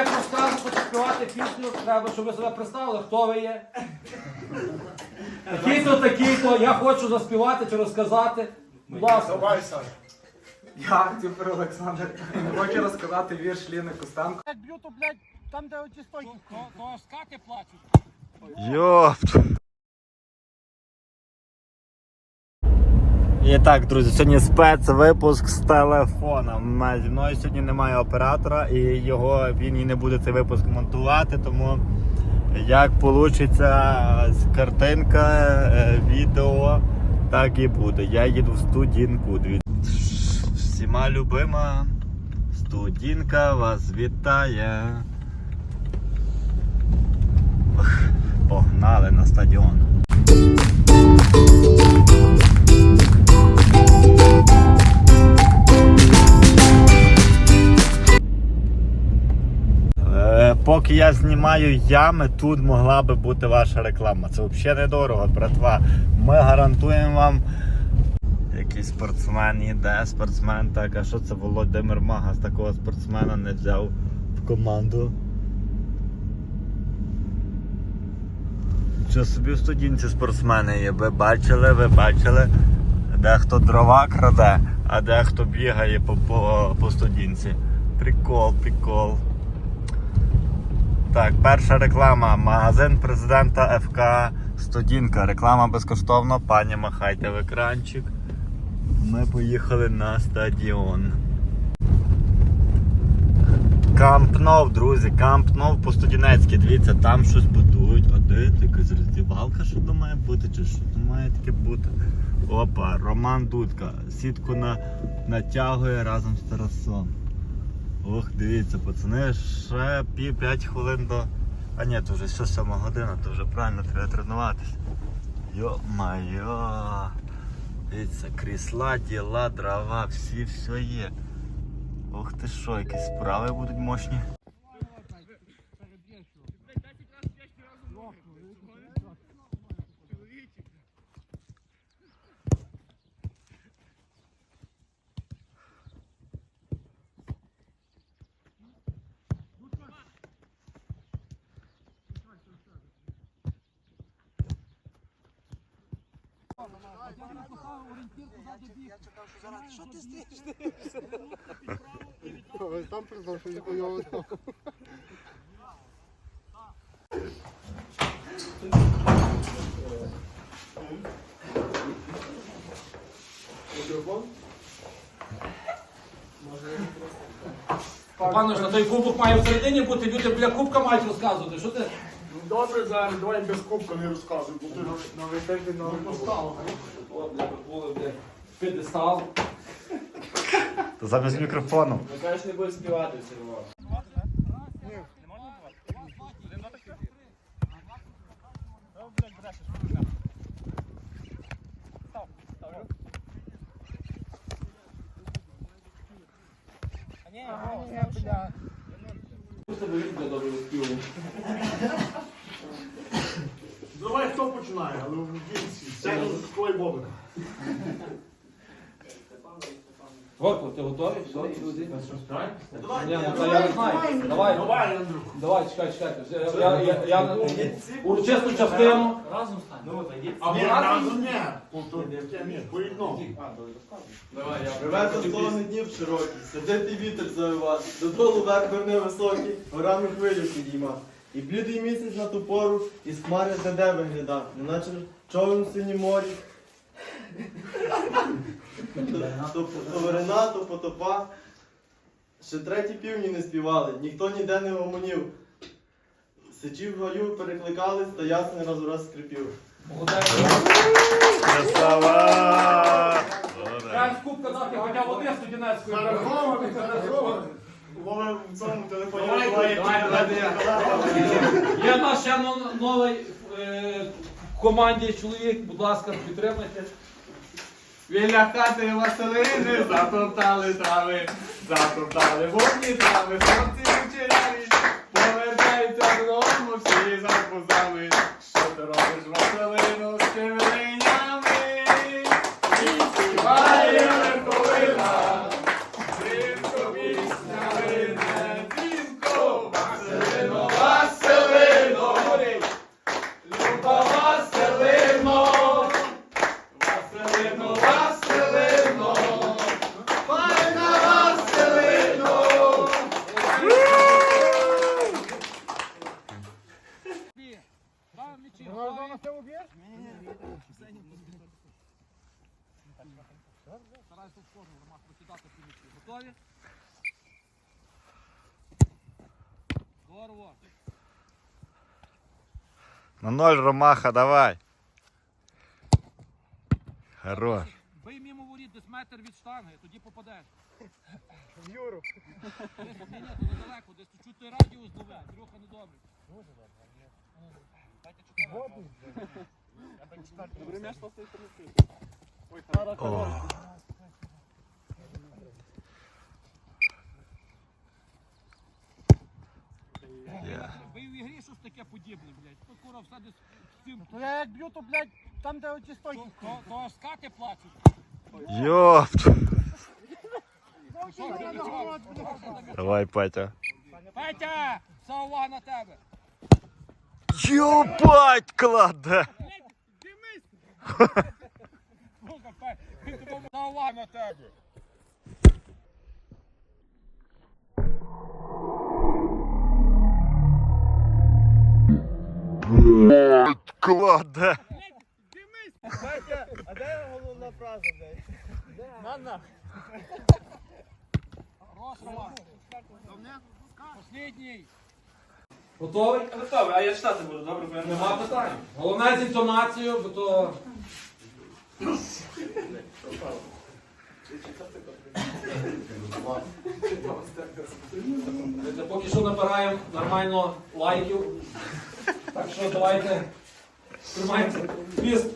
як розказувати, співати пісню, треба, щоб ви себе представили, хто ви є. Такий-то, такий-то, я хочу заспівати чи розказати. Будь ласка. Давай, Саш. Я, Тюпер Олександр, хочу розказати вірш Ліни Костенко. Як б'ю, то, блядь, там, де оті стойки. То, то аж скати плачуть. Йопт. І так, друзі, сьогодні спецвипуск з телефона. Зі мною сьогодні немає оператора і його він і не буде цей випуск монтувати, тому як вийде картинка, е, відео, так і буде. Я їду в студінку. Всіма любима студінка вас вітає. Погнали на стадіон. Поки я знімаю ями, тут могла би бути ваша реклама. Це взагалі недорого, братва. Ми гарантуємо вам. Який спортсмен іде, спортсмен так, а що це Володимир Магас такого спортсмена не взяв в команду. Що собі в студінці спортсмени є, ви бачили, ви бачили, дехто дрова краде, а дехто бігає по, по, по студінці. Прикол, прикол. Так, перша реклама. Магазин президента ФК Студінка. Реклама безкоштовна. Пані махайте в екранчик. Ми поїхали на стадіон. Камп Нов, друзі, Камп Нов по студінецьки. Дивіться, там щось будують. А де якась роздівалка, що то має бути, чи що то має таке бути? Опа, Роман Дудка. Сітку на... натягує разом з Тарасом. Ох, дивіться, пацани, ще пів 5 хвилин до. А ні, то вже все 7 година, то вже правильно треба тренуватися. Йо-майо. Дивіться, крісла, діла, дрова, всі все є. Ох ти що, якісь справи будуть мощні. Ось Там признав, що знав. Пане ж, на той кубок має всередині бути, люди біля кубка мають розказувати. Що ти? Ну добре, зараз давай без кубка не розказуй, бо ти на витежі на поставив. От, бля, були, бля, п'єдестал. Замість мікрофону. Ну кажеш, не буде співати все одно. Просто ви люди добре співали. Давай хто починає, але в кінці. Це твій бобик. Горко, ти готовий? Все, люди? Ні, ну та я не знаю. Давай, Давай, давай, чекай, чекайте. Я, я, я, я урочисту частину. А ні, разом ні. Ні, по одному. Привезли сторони днів широкі, сидити вітер завива, додолу верх верне високий, горами хвилю підійма. І блідий місяць на ту пору, із хмари де вигляда, неначе човен в синім морі. То, то то потопа. Ще треті півні не співали, ніхто ніде не гомонів. Сичі в гаю перекликались, та ясний раз у раз скрипів. Красава! Кубка дати хоча б одне студінецької. Вова в цьому телефоні Давай, давай, давай. Є наш ще но- новий е, в команді чоловік, будь ласка, підтримайте. Біля хати Василини затоптали трави, затоптали водні трави, хлопці вечеряві, повертаються додому всі за позами. Старайся На ноль, Ромаха, давай. Хорош. Бий мимо воріт десь метр від штанги, тоді попадеш. В Юру. Ні, ні, ні, то недалеко, десь чуть той радіус злове, Трюха недобрий. О. Я. Бий в ігрі щось таке подібне, блядь. То кура все десь з цим. То я як б'ю, то, блядь, там, де оті стойки. То, то, то аж скати плачуть. Йопт. Що, ти нічого? Давай, Петя. Петя! Вся увага на тебе! Йопать кладе. Сука, Петя, він тебе вся увага на тебе! Кладе. А де головна фраза, блядь? Хорош, Роман. Послідній. Готовий? Готовий, а я читати буду, добре, бо я не Нема питань. Головне з інтонацією, бо то. Поки що набираємо нормально лайків. Так що давайте тримайте хвіст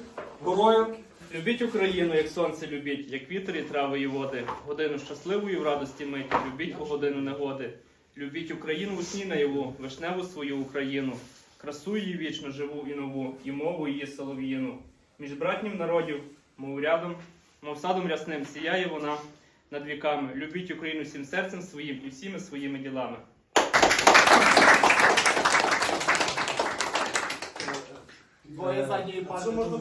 горою. Любіть Україну, як сонце любіть, як вітер і трави і води. Годину щасливої в радості миті, любіть у годину негоди. Любіть Україну у сні наяву, вишневу свою Україну. Красу її вічно живу і нову, і мову її солов'їну. Між братнім народів, мов рядом, мов садом рясним, сіяє вона над віками. Любіть Україну всім серцем своїм і всіми своїми ділами. Двоє задньої парти. Можна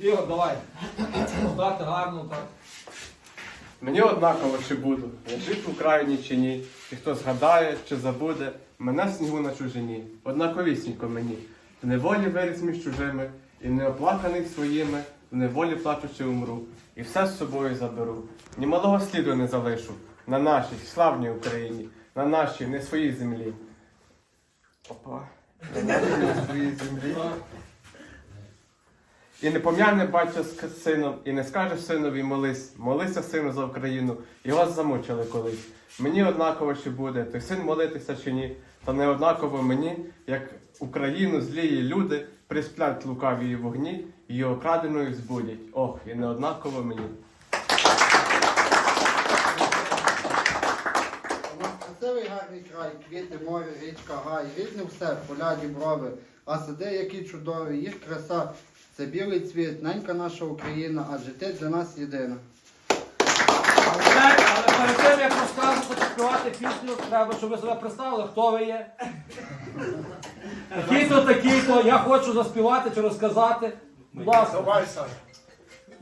Ігор, давай. Так, гарно, так. Мені однаково чи буду, я жив в Україні чи ні, чи хто згадає, чи забуде, мене в снігу на чужині, однаковісінько мені, в неволі виріс між чужими, і неоплаканий своїми, в неволі плачучи умру, і все з собою заберу. Ні малого сліду не залишу на нашій славній Україні, на нашій не своїй землі. Опа. На нашій не своїй землі. І не пом'яне батько з сином, і не скаже синові молись, молися сину за Україну, його замучили колись. Мені однаково чи буде, той син молитися чи ні, та не однаково мені, як Україну злії люди присплять лукаві вогні, її окраденою збудять. Ох, і не однаково мені. У нас красивий гарний край, квіти, море, річка, гай, різне все, поля, діброви, а сади, які чудові, їх краса, це білий цвіт, ненька наша Україна, адже ти для нас єдина. Перед тим, як розказувати, співати пісню, треба, щоб ви себе представили, хто ви є. Такий-то, такий-то, я хочу заспівати чи розказати. Будь ласка. Давай.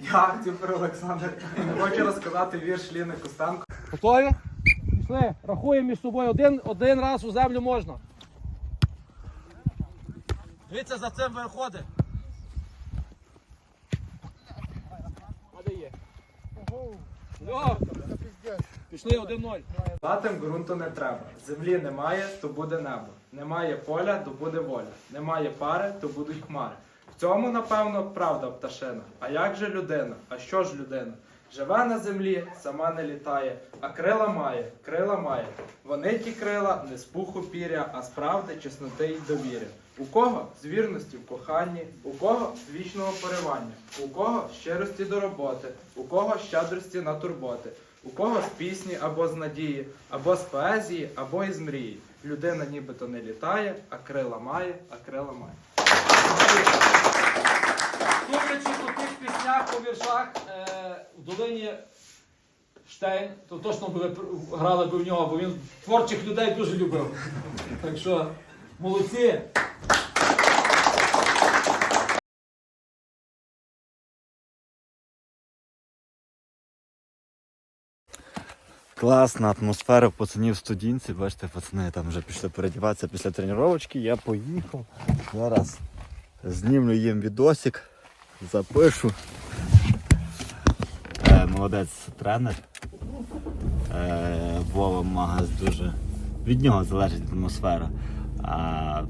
Я, Тюпер Олександр, хочу розказати вірш Ліни Костенко. Готові? Пішли, рахуємо між собою один, один раз у землю можна. Дивіться, за цим виходить. А де є? Льо, Пішли один-ноль. Латим ґрунту не треба. Землі немає, то буде небо. Немає поля, то буде воля. Немає пари, то будуть хмари. В цьому, напевно, правда пташина. А як же людина? А що ж людина? Живе на землі, сама не літає, а крила має, крила має. Вони ті крила не з пуху піря, а з правди, чесноти й довіря. У кого з вірності в коханні, у кого з вічного поривання, у кого щирості до роботи, у кого щедрості на турботи, у кого з пісні або з надії, або з поезії, або із мрії. Людина нібито не літає, а крила має, а крила має. Судячи по тих піснях, по віршах е, в долині Штейн, то точно ви грали б в нього, бо він творчих людей дуже любив. Так що, молодці. Класна атмосфера пацанів студінці. Бачите, пацани там вже пішли передіватися після тренувачки. Я поїхав. Зараз знімлю їм відосик, запишу. Е, молодець тренер. Е, Вова Магас дуже від нього залежить атмосфера. А,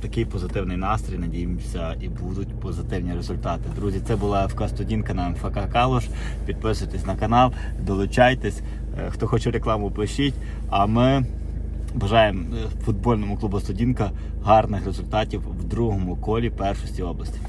такий позитивний настрій, надіємося, і будуть позитивні результати. Друзі, це була ФК Студінка на МФК Калош. Підписуйтесь на канал, долучайтесь. Е, Хто хоче рекламу, пишіть. А ми бажаємо е, футбольному клубу Студінка гарних результатів в другому колі першості області.